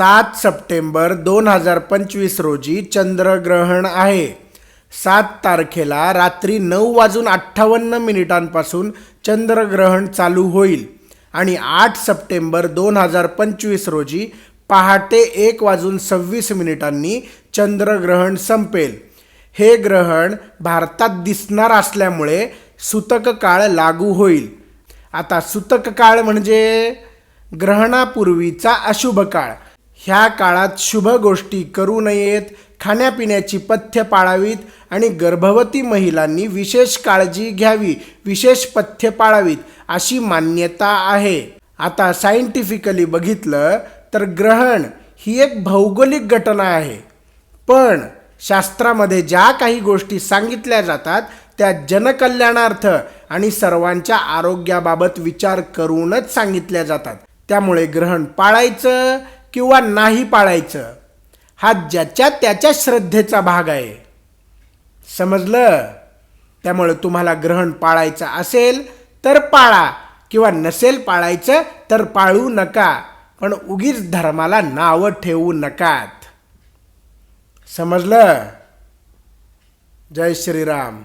सात सप्टेंबर दोन हजार पंचवीस रोजी चंद्रग्रहण आहे. सात तारखेला रात्री नऊ वाजून अठ्ठावन्न मिनिटांपासून चंद्रग्रहण चालू होईल आणि आठ सप्टेंबर दोन हजार पंचवीस रोजी पहाटे एक वाजून सव्वीस मिनिटांनी चंद्रग्रहण संपेल. हे ग्रहण भारतात दिसणार असल्यामुळे सुतक काळ लागू होईल. आता सुतक काळ म्हणजे ग्रहणापूर्वीचा अशुभ काळ. ह्या काळात शुभ गोष्टी करू नयेत खाण्यापिण्याची पथ्य पाळावीत आणि गर्भवती महिलांनी विशेष काळजी घ्यावी विशेष पथ्य पाळावीत अशी मान्यता आहे. आता सायंटिफिकली बघितलं तर ग्रहण ही एक भौगोलिक घटना आहे. पण शास्त्रामध्ये ज्या काही गोष्टी सांगितल्या जातात त्या जनकल्याणार्थ आणि सर्वांच्या आरोग्याबाबत विचार करूनच सांगितल्या जातात. त्यामुळे ग्रहण पाळायचं किंवा नाही पाळायचं हा ज्याच्या त्याच्या श्रद्धेचा भाग आहे. समजलं? त्यामुळे तुम्हाला ग्रहण पाळायचं असेल तर पाळा किंवा नसेल पाळायचं तर पाळू नका पण उगीच धर्माला नावं ठेवू नकात. समजलं? जय श्रीराम.